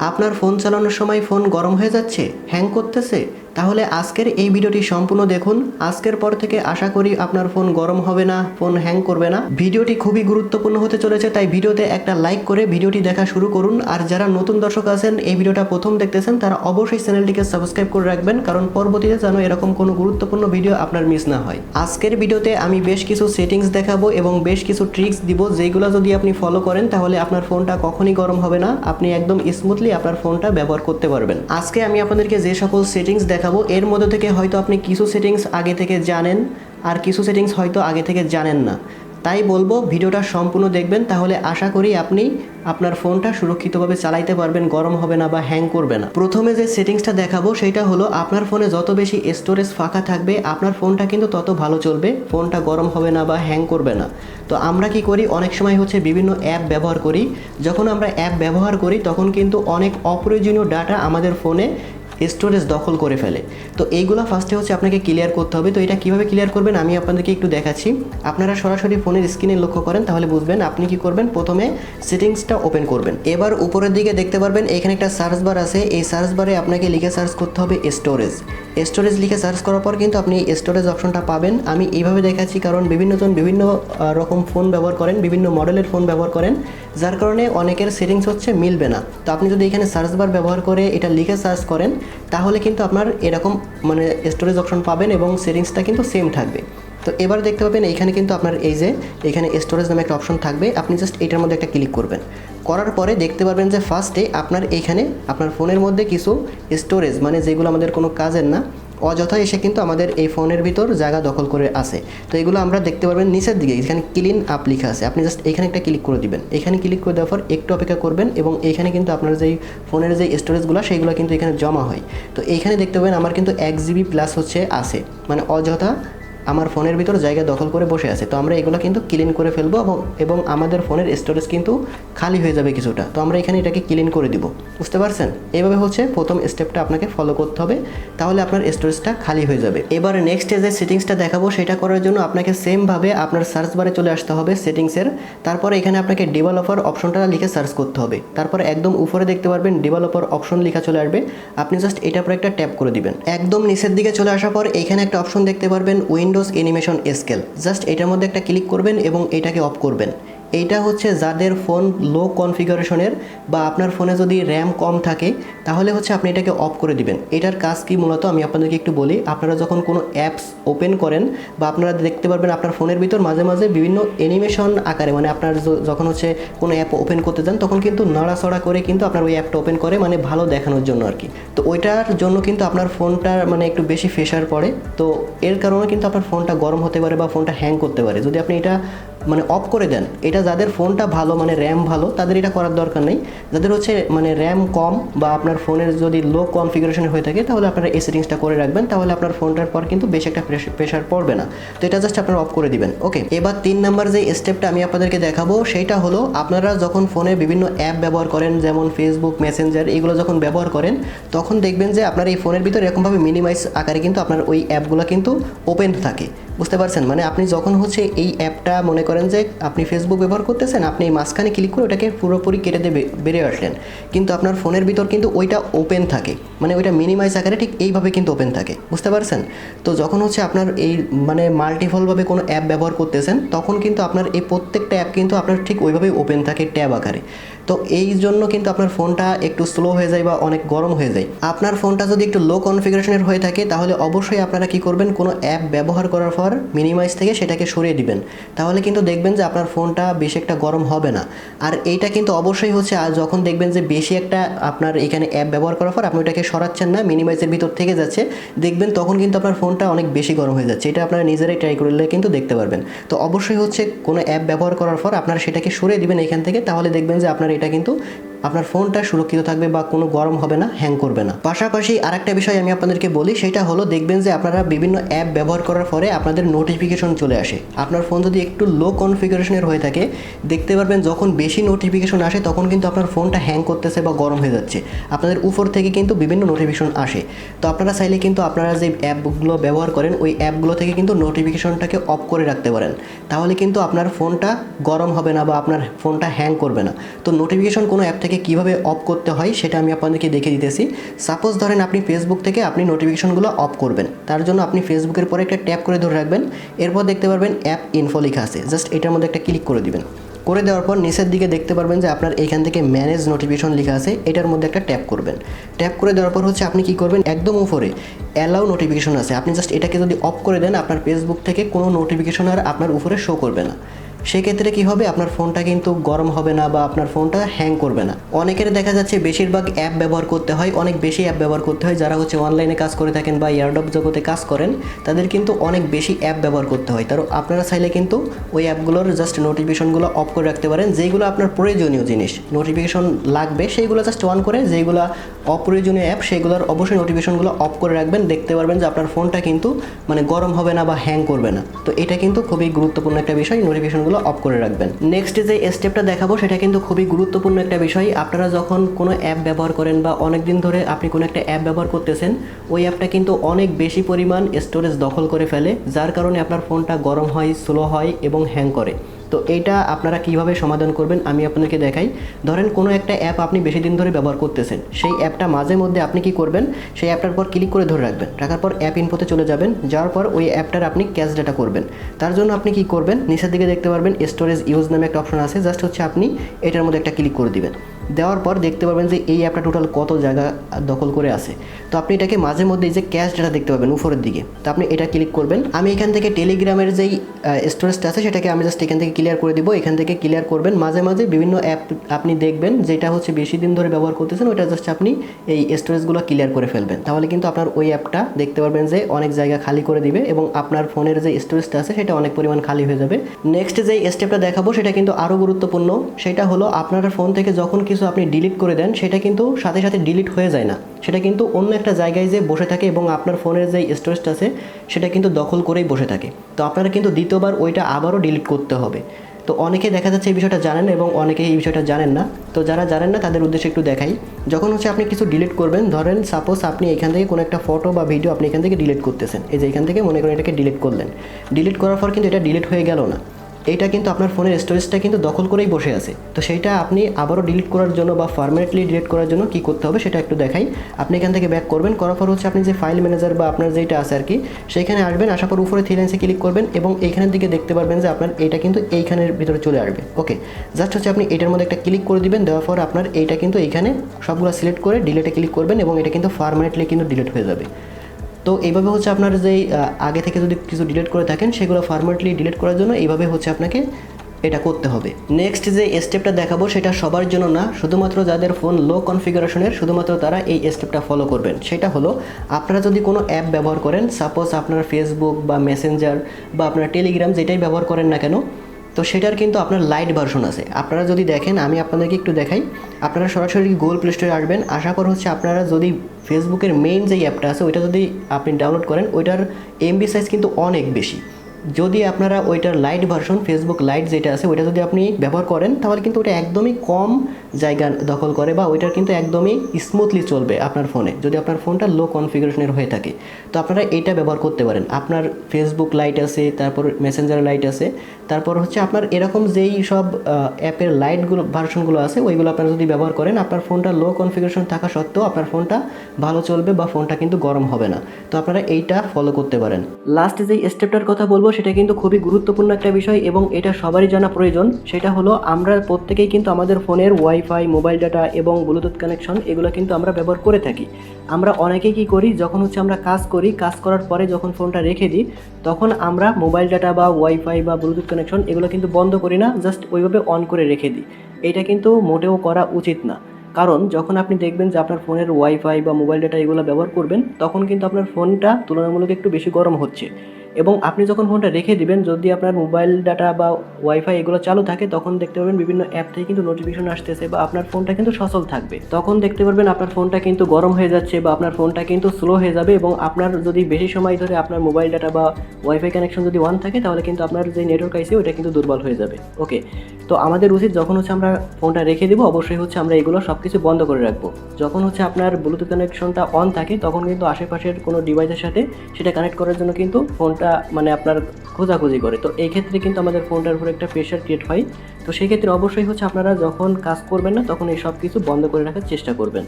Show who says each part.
Speaker 1: আপনার ফোন চালানোর সময় ফোন গরম হয়ে যাচ্ছে হ্যাং করতেছে। তাহলে আজকের এই ভিডিওটি সম্পূর্ণ দেখুন। আজকের পর থেকে আশা করি আপনার ফোন গরম হবে না, ফোন হ্যাং করবে না। ভিডিওটি খুবই গুরুত্বপূর্ণ হতে চলেছে, তাই ভিডিওতে একটা লাইক করে ভিডিওটি দেখা শুরু করুন। আর যারা নতুন দর্শক আছেন, এই ভিডিওটা প্রথম দেখতেছেন, তারা অবশ্যই চ্যানেলটিকে সাবস্ক্রাইব করে রাখবেন, কারণ পরবর্তীতে যেন এরকম কোনো গুরুত্বপূর্ণ ভিডিও আপনার মিস না হয়। আজকের ভিডিওতে আমি বেশ কিছু সেটিংস দেখাবো এবং বেশ কিছু ট্রিক্স দিব, যেগুলো যদি আপনি ফলো করেন, তাহলে আপনার ফোনটা কখনই গরম হবে না। আপনি একদম স্মুথলি আপনার ফোনটা ব্যবহার করতে পারবেন। আজকে আমি আপনাদেরকে যে সকল সেটিংস দেখাবো। এর মধ্যে থেকে হয়তো আপনি কিছু সেটিংস আগে থেকে জানেন, আর কিছু সেটিংস হয়তো আগে থেকে জানেন না। তাই বলব, ভিডিওটা সম্পূর্ণ দেখবেন, তাহলে আশা করি আপনি আপনার ফোনটা সুরক্ষিতভাবে চালাইতে পারবেন, গরম হবে না বা হ্যাং করবে না। প্রথমে যে সেটিংসটা দেখাবো, সেটা হলো আপনার ফোনে যত বেশি স্টোরেজ ফাঁকা থাকবে, আপনার ফোনটা কিন্তু তত ভালো চলবে, ফোনটা গরম হবে না বা হ্যাং করবে না। তো আমরা কি করি? অনেক সময় হচ্ছে বিভিন্ন অ্যাপ ব্যবহার করি। যখন আমরা অ্যাপ ব্যবহার করি, তখন কিন্তু অনেক অপ্রয়োজনীয় ডাটা আমাদের ফোনে স্টোরেজ দখল করে ফেলে। তো এইগুলো ফার্স্টে হচ্ছে আপনাকে ক্লিয়ার করতে হবে। তো এটা কীভাবে ক্লিয়ার করবেন? আমি আপনাদেরকে একটু দেখাচ্ছি। আপনারা সরাসরি ফোনের স্ক্রিনে লক্ষ্য করেন, তাহলে বুঝবেন আপনি কি করবেন? প্রথমে সেটিংসটা ওপেন করবেন। এবার উপরের দিকে দেখতে পারবেন, এখানে একটা সার্চ বার আছে। এই সার্চ বারে আপনাকে লিখে সার্চ করতে হবে স্টোরেজ স্টোরেজ লিখে সার্চ করার পর কিন্তু আপনি স্টোরেজ অপশনটা পাবেন। আমি এইভাবে দেখাচ্ছি কারণ বিভিন্নজন বিভিন্ন রকম ফোন ব্যবহার করেন, বিভিন্ন মডেলের ফোন ব্যবহার করেন। যার কারণে অনেকের সেটিংস হচ্ছে মিলবে না। তো আপনি যদি এখানে সার্চ বার ব্যবহার করে এটা লিখে সার্চ করেন, তাহলে কিন্তু আপনার এরকম মানে স্টোরেজ অপশন পাবেন এবং সেটিংসটা কিন্তু সেম থাকবে। তো এবার দেখতে পাবেন এইখানে কিন্তু আপনার এই যে, এখানে স্টোরেজ নামে একটা অপশন থাকবে। আপনি জাস্ট এটার মধ্যে একটা ক্লিক করবেন। করার পরে দেখতে পারবেন যে ফার্স্টে আপনার এইখানে আপনার ফোনের মধ্যে কিছু স্টোরেজ মানে যেগুলো আমাদের কোনো কাজের না অযথা এসে কিন্তু আমাদের এই ফোনের ভিতর জায়গা দখল করে আসে তো এগুলো আমরা দেখতে পারবেন নিচের দিকে, এখানে ক্লিন আপ লিখা আছে। আপনি জাস্ট এখানে একটা ক্লিক করে দিবেন। এখানে ক্লিক করে দেওয়ার পর একটু অপেক্ষা করবেন এবং এখানে কিন্তু আপনার যেই ফোনের যে স্টোরেজগুলো সেইগুলো কিন্তু এখানে জমা হয়। তো এইখানে দেখতে পাবেন আমার কিন্তু এক জিবি প্লাস হচ্ছে আছে। মানে অযথা আমার ফোনের ভিতর জায়গা দখল করে বসে আছে। তো আমরা এগুলো কিন্তু ক্লিন করে ফেলব এবং আমাদের ফোনের স্টোরেজ কিন্তু খালি হয়ে যাবে কিছুটা। তো আমরা এখানে এটাকে ক্লিন করে দিব। বুঝতে পারছেন? এইভাবে হচ্ছে প্রথম স্টেপটা আপনাকে ফলো করতে হবে। তাহলে আপনার স্টোরেজটা খালি হয়ে যাবে। এবার নেক্সট যে সেটিংসটা দেখাবো, সেটা করার জন্য আপনাকে সেমভাবে আপনার সার্চ বারে চলে আসতে হবে সেটিংসের তারপরে এখানে আপনাকে ডেভেলপার অপশনটা লিখে সার্চ করতে হবে। তারপর একদম উপরে দেখতে পারবেন ডেভেলপার অপশন লেখা চলে আসবে। আপনি জাস্ট এটার পর একটা ট্যাপ করে দিবেন। একদম নিচের দিকে চলে আসার পর এখানে একটা অপশন দেখতে পারবেন উইন্ডোজ অ্যানিমেশন স্কেল জাস্ট এটার মধ্যে একটা ক্লিক করবেন এবং এটাকে অফ করবেন। এইটা হচ্ছে যাদের ফোন লো কনফিগারেশনের বা আপনার ফোনে যদি র্যাম কম থাকে, তাহলে হচ্ছে আপনি এটাকে অফ করে দিবেন। এটার কাজ কি মূলত? আমি আপনাদেরকে একটু বলি, আপনারা যখন কোনো অ্যাপস ওপেন করেন বা আপনারা দেখতে পারবেন আপনার ফোনের ভিতর মাঝে মাঝে বিভিন্ন অ্যানিমেশন আকারে মানে আপনার যখন হচ্ছে কোনো অ্যাপ ওপেন করতে যান, তখন কিন্তু নড়াচড়া করে কিন্তু আপনার ওই অ্যাপটা ওপেন করে মানে ভালো দেখানোর জন্য আর কি। তো ওইটার জন্য কিন্তু আপনার ফোনটার মানে একটু বেশি প্রেশার পড়ে। তো এর কারণে কিন্তু আপনার ফোনটা গরম হতে পারে বা ফোনটা হ্যাং করতে পারে। যদি আপনি এটা মানে অফ করে দেন। এটা যাদের ফোনটা ভালো মানে র্যাম ভালো, তাদের এটা করার দরকার নেই। যাদের হচ্ছে মানে র্যাম কম বা আপনার ফোনের যদি লো কনফিগারেশন হয়ে থাকে, তাহলে আপনারা এই সেটিংসটা করে রাখবেন। তাহলে আপনার ফোনটার পর কিন্তু বেশি একটা প্রেশার পড়বে না। তো এটা জাস্ট আপনারা অফ করে দিবেন। ওকে এবার তিন নাম্বার যে স্টেপটা আমি আপনাদেরকে দেখাবো সেইটা হলো আপনারা যখন ফোনে বিভিন্ন অ্যাপ ব্যবহার করেন, যেমন ফেসবুক মেসেঞ্জার এগুলো যখন ব্যবহার করেন, তখন দেখবেন যে আপনার এই ফোনের ভিতরে এরকমভাবে মিনিমাইজ আকারে কিন্তু আপনার ওই অ্যাপগুলো কিন্তু ওপেন থাকে। বুঝতে পারছেন? মানে আপনি যখন হচ্ছে এই অ্যাপটা মনে করেন যে আপনি ফেসবুক ব্যবহার করতেছেন, আপনি এই মাঝখানে ক্লিক করে ওটাকে পুরোপুরি কেটে দিয়ে বে- বেরিয়ে আসলেন। কিন্তু আপনার ফোনের ভিতর কিন্তু ওইটা ওপেন থাকে। মানে ওইটা মিনিমাইজ আকারে ঠিক এইভাবে কিন্তু ওপেন থাকে। বুঝতে পারছেন? তো যখন হচ্ছে আপনার এই মানে মাল্টিফলভাবে কোনো অ্যাপ ব্যবহার করতেছেন, তখন কিন্তু আপনার এই প্রত্যেকটা অ্যাপ কিন্তু আপনার ঠিক ওইভাবেই ওপেন থাকে ট্যাব আকারে। তো এই জন্য কিন্তু আপনার ফোনটা একটু স্লো হয়ে যায় বা অনেক গরম হয়ে যায়। আপনার ফোনটা যদি একটু লো কনফিগারেশনের হয়ে থাকে, তাহলে অবশ্যই আপনারা কি করবেন? কোনো অ্যাপ ব্যবহার করার পর মিনিমাইজ থেকে সেটাকে সরিয়ে দিবেন। তাহলে কিন্তু দেখবেন যে আপনার ফোনটা বেশি একটা গরম হবে না। আর এইটা কিন্তু অবশ্যই হচ্ছে, আর যখন দেখবেন যে বেশি একটা আপনার এখানে অ্যাপ ব্যবহার করার পর আপনি ওটাকে সরাচ্ছেন না মিনিমাইজের ভিতর থেকে যাচ্ছে, দেখবেন তখন কিন্তু আপনার ফোনটা অনেক বেশি গরম হয়ে যাচ্ছে। এটা আপনারা নিজেরাই ট্রাই করলে কিন্তু দেখতে পারবেন। তো অবশ্যই হচ্ছে কোনো অ্যাপ ব্যবহার করার পর আপনারা সেটাকে সরিয়ে দিবেন এখান থেকে, তাহলে দেখবেন যে আপনার এটা কিন্তু আপনার ফোনটা সুরক্ষিত থাকবে বা কোনো গরম হবে না হ্যাং করবে না। পাশাপাশি আরেকটা বিষয় আমি আপনাদেরকে বলি, সেটা হলো দেখবেন যে আপনারা বিভিন্ন অ্যাপ ব্যবহার করার পরে আপনাদের নোটিফিকেশন চলে আসে। আপনার ফোন যদি একটু লো কনফিগারেশনের হয়ে থাকে, দেখতে পারবেন যখন বেশি নোটিফিকেশন আসে, তখন কিন্তু আপনার ফোনটা হ্যাং করতেছে বা গরম হয়ে যাচ্ছে। আপনাদের উপর থেকে কিন্তু বিভিন্ন নোটিফিকেশন আসে। তো আপনারা চাইলে কিন্তু আপনারা যে অ্যাপগুলো ব্যবহার করেন, ওই অ্যাপগুলো থেকে কিন্তু নোটিফিকেশনটাকে অফ করে রাখতে পারেন। তাহলে কিন্তু আপনার ফোনটা গরম হবে না বা আপনার ফোনটা হ্যাং করবে না। তো নোটিফিকেশন কোনো অ্যাপ থেকে থেকে কীভাবে অফ করতে হয় সেটা আমি আপনাদেরকে দেখে দিতেছি। সাপোজ ধরেন আপনি ফেসবুক থেকে আপনি নোটিফিকেশনগুলো অফ করবেন। তার জন্য আপনি ফেসবুকের পরে একটা ট্যাপ করে ধরে রাখবেন। এরপর দেখতে পারবেন অ্যাপ ইনফো লেখা আছে। জাস্ট এটার মধ্যে একটা ক্লিক করে দিবেন। করে দেওয়ার পর নিচের দিকে দেখতে পারবেন যে আপনার এখান থেকে ম্যানেজ নোটিফিকেশন লেখা আছে। এটার মধ্যে একটা ট্যাপ করবেন। ট্যাপ করে দেওয়ার পর হচ্ছে আপনি কি করবেন? একদম উপরে অ্যালাউ নোটিফিকেশন আছে। আপনি জাস্ট এটাকে যদি অফ করে দেন, আপনার ফেসবুক থেকে কোনো নোটিফিকেশন আর আপনার উপরে শো করবে না। সেক্ষেত্রে কি হবে? আপনার ফোনটা কিন্তু গরম হবে না বা আপনার ফোনটা হ্যাং করবে না। অনেকের দেখা যাচ্ছে বেশিরভাগ অ্যাপ ব্যবহার করতে হয়, অনেক বেশি অ্যাপ ব্যবহার করতে হয় যারা হচ্ছে অনলাইনে কাজ করে থাকেন বা এয়ারডপ জগতে কাজ করেন, তাদের কিন্তু অনেক বেশি অ্যাপ ব্যবহার করতে হয়। তার আপনারা চাইলে কিন্তু ওই অ্যাপগুলোর জাস্ট নোটিফিকেশনগুলো অফ করে রাখতে পারেন যেগুলো আপনার প্রয়োজনীয় জিনিস। নোটিফিকেশন লাগবে, সেইগুলো জাস্ট অন করে যেগুলো অপ্রয়োজনীয় অ্যাপ সেগুলোর অবশ্যই নোটিফিকেশনগুলো অফ করে রাখবেন। দেখতে পারবেন যে আপনার ফোনটা কিন্তু মানে গরম হবে না বা হ্যাং করবে না। তো এটা কিন্তু খুবই গুরুত্বপূর্ণ একটা বিষয় নোটিফিকেশনগুলো অফ করে রাখবেন। নেক্সট যে স্টেপটা দেখাবো, সেটা কিন্তু খুবই গুরুত্বপূর্ণ একটা বিষয়। আপনারা যখন কোনো অ্যাপ ব্যবহার করেন বা অনেক দিন ধরে আপনি কোনো একটা অ্যাপ ব্যবহার করতেছেন, ওই অ্যাপটা কিন্তু অনেক বেশি পরিমাণ স্টোরেজ দখল করে ফেলে, যার কারণে আপনার ফোনটা গরম হয় স্লো হয় এবং হ্যাং করে। তো এইটা আপনারা কীভাবে সমাধান করবেন আমি আপনাকে দেখাই। ধরেন কোনো একটা অ্যাপ আপনি বেশি দিন ধরে ব্যবহার করতেছেন। সেই অ্যাপটা মাঝে মধ্যে আপনি কি করবেন? সেই অ্যাপটার পর ক্লিক করে ধরে রাখবেন। রাখার পর অ্যাপ ইনফোতে চলে যাবেন। যাওয়ার পর ওই অ্যাপটার আপনি ক্যাশ ডাটা করবেন। তার জন্য আপনি কি করবেন? নিচের দিকে দেখতে পারবেন স্টোরেজ ইউজ নামে একটা অপশন আছে। জাস্ট হচ্ছে আপনি এটার মধ্যে একটা ক্লিক করে দিবেন। দেওয়ার পর দেখতে পাবেন যে এই অ্যাপটা টোটাল কত জায়গা দখল করে আছে। তো আপনি এটাকে মাঝে মধ্যে এই যে ক্যাশ ডাটা দেখতে পাবেন উপরের দিকে। তো আপনি এটা ক্লিক করবেন। আমি এখান থেকে টেলিগ্রামের যেই স্টোরেজটা আছে সেটাকে আমি জাস্ট এখান থেকে ক্লিয়ার করে দিব, এখান থেকে ক্লিয়ার করবেন। মাঝে মাঝে বিভিন্ন অ্যাপ আপনি দেখবেন, যেটা হচ্ছে বেশি দিন ধরে ব্যবহার করতেছেন ওটা জাস্ট আপনি এই স্টোরেজগুলো ক্লিয়ার করে ফেলবেন। তাহলে কিন্তু আপনার ওই অ্যাপটা দেখতে পারবেন যে অনেক জায়গা খালি করে দিবে এবং আপনার ফোনের যে স্টোরেজটা আছে, সেটা অনেক পরিমাণ খালি হয়ে যাবে। নেক্সট যে স্টেপটা দেখাবো, সেটা কিন্তু আরও গুরুত্বপূর্ণ, সেটা হলো আপনার ফোন থেকে যখন কিছু আপনি ডিলিট করে দেন, সেটা কিন্তু সাথে সাথে ডিলিট হয়ে যায় না। সেটা কিন্তু অন্য একটা জায়গায় যে বসে থাকে এবং আপনার ফোনের যে স্টোরেজটা আছে, সেটা কিন্তু দখল করেই বসে থাকে। তো আপনারা কিন্তু দ্বিতীয়বার ওইটা আবারও ডিলিট করতে হবে। তো অনেকে দেখা যাচ্ছে এই বিষয়টা জানেন এবং অনেকে এই বিষয়টা জানেন না। তো যারা জানেন না, তাদের উদ্দেশ্যে একটু দেখাই। যখন হচ্ছে আপনি কিছু ডিলিট করবেন, ধরেন সাপোজ আপনি এখান থেকে কোনো একটা ফটো বা ভিডিও আপনি এখান থেকে ডিলিট করতেছেন। এই যে এখান থেকে মনে করেন এটাকে ডিলিট করলেন। ডিলিট করার পর কিন্তু এটা ডিলিট হয়ে গেল না। এইটা কিন্তু আপনার ফোনের স্টোরেজটা কিন্তু দখল করেই বসে আছে। তো সেইটা আপনি আবারও ডিলিট করার জন্য বা পারমানেন্টলি ডিলিট করার জন্য কি করতে হবে সেটা একটু দেখাই। আপনি এখান থেকে ব্যাক করবেন, করার পর হচ্ছে আপনি যে ফাইল ম্যানেজার বা আপনার যেটা আছে আর কি, সেইখানে আসবেন, আসার পর উপরে থ্রি লাইন্সে ক্লিক করবেন এবং এইখানের দিকে দেখতে পারবেন যে আপনার এইটা কিন্তু এইখানের ভিতরে চলে আসবে। ওকে জাস্ট হচ্ছে আপনি এটার মধ্যে একটা ক্লিক করে দিবেন, দেওয়ার পর আপনার এইটা কিন্তু এইখানে সবগুলো সিলেক্ট করে ডিলেটে ক্লিক করবেন এবং এটা কিন্তু পারমানেন্টলি কিন্তু ডিলিট হয়ে যাবে। তো এইভাবে হচ্ছে আপনার যেই আগে থেকে যদি কিছু ডিলিট করে থাকেন, সেগুলো ফার্মাটলি ডিলিট করার জন্য এইভাবে হচ্ছে আপনাকে এটা করতে হবে। নেক্সট যে স্টেপটা দেখাবো, সেটা সবার জন্য না, শুধুমাত্র যাদের ফোন লো কনফিগারেশনের শুধুমাত্র তারা এই স্টেপটা ফলো করবেন। সেটা হলো, আপনারা যদি কোনো অ্যাপ ব্যবহার করেন সাপোজ আপনার ফেসবুক বা মেসেঞ্জার বা আপনার টেলিগ্রাম যেটাই ব্যবহার করেন না কেন তো সেটার কিন্তু আপনার লাইট ভার্সন আছে। আপনারা যদি দেখেন, আমি আপনাদেরকে একটু দেখাই। আপনারা সরাসরি গুগল প্লে স্টোরে আসবেন। আশা করা হচ্ছে আপনারা যদি ফেসবুকের মেইন যে অ্যাপটা আছে, ওইটা যদি আপনি ডাউনলোড করেন, ওইটার এমবি সাইজ কিন্তু অনেক বেশি। যদি আপনারা ওইটার লাইট ভার্সন ফেসবুক লাইট যেটা আছে, ওইটা যদি আপনি ব্যবহার করেন, তাহলে কিন্তু ওটা একদমই কম জায়গা দখল করে বা ওইটার কিন্তু একদমই স্মুথলি চলবে আপনার ফোনে যদি আপনার ফোনটা লো কনফিগারেশনের হয়ে থাকে। তো আপনারা এইটা ব্যবহার করতে পারেন। আপনার ফেসবুক লাইট আছে, তারপর মেসেঞ্জার লাইট আছে, তারপর হচ্ছে আপনার এরকম যেই সব অ্যাপের লাইটগুলো ভার্সনগুলো আছে, ওইগুলো আপনারা যদি ব্যবহার করেন, আপনার ফোনটা লো কনফিগারেশন থাকা সত্ত্বেও আপনার ফোনটা ভালো চলবে বা ফোনটা কিন্তু গরম হবে না। তো আপনারা এইটা ফলো করতে পারেন। লাস্ট যে স্টেপটার কথা বলব সেটা কিন্তু খুবই গুরুত্বপূর্ণ একটা বিষয় এবং এটা সবারই জানা প্রয়োজন। সেটা হলো, আমরা প্রত্যেকেই কিন্তু আমাদের ফোনের ওয়াইফাই মোবাইল ডাটা এবং ব্লুটুথ কানেকশন এগুলো কিন্তু আমরা ব্যবহার করে থাকি। আমরা অনেকেই কী করি, যখন হচ্ছে আমরা কাজ করি, কাজ করার পরে যখন ফোনটা রেখে দিই, তখন আমরা মোবাইল ডাটা বা ওয়াইফাই বা ব্লুটুথ কানেকশন এগুলো কিন্তু বন্ধ করি না জাস্ট ওইভাবে অন করে রেখে দিই। এটা কিন্তু মোটেও করা উচিত না। কারণ, যখন আপনি দেখবেন যে আপনার ফোনের ওয়াইফাই বা মোবাইল ডাটা এগুলো ব্যবহার করবেন, তখন কিন্তু আপনার ফোনটা তুলনামূলক একটু বেশি গরম হচ্ছে। এবং আপনি যখন ফোনটা রেখে দিবেন, যদি আপনার মোবাইল ডাটা বা ওয়াইফাই এগুলো চালু থাকে, তখন দেখতে পাবেন বিভিন্ন অ্যাপ থেকে কিন্তু নোটিফিকেশন আসতেছে বা আপনার ফোনটা কিন্তু সচল থাকবে। তখন দেখতে পারবেন আপনার ফোনটা কিন্তু গরম হয়ে যাচ্ছে বা আপনার ফোনটা কিন্তু স্লো হয়ে যাবে এবং আপনার যদি বেশি সময় ধরে আপনার মোবাইল ডাটা বা ওয়াইফাই কানেকশন যদি ওয়ান থাকে, তাহলে কিন্তু আপনার যে নেটওয়ার্ক আইসে ওটা কিন্তু দুর্বল হয়ে যাবে। ওকে তো আমাদের উচিত যখন হচ্ছে আমরা ফোনটা রেখে দিব, অবশ্যই হচ্ছে আমরা এগুলো সব কিছু বন্ধ করে রাখব। যখন হচ্ছে আপনার ব্লুটুথ কানেকশনটা অন থাকে, তখন কিন্তু আশেপাশের কোনো ডিভাইসের সাথে সেটা কানেক্ট করার জন্য কিন্তু ফোনটা ফোনটা মানে আপনার খোঁজাখুঁজি করে। তো এই ক্ষেত্রে কিন্তু আমাদের ফোনটার উপর একটা প্রেশার ক্রিয়েট হয়। তো সেই ক্ষেত্রে অবশ্যই হচ্ছে আপনারা যখন কাজ করবেন না, তখন এই সব কিছু বন্ধ করে রাখার চেষ্টা করবেন।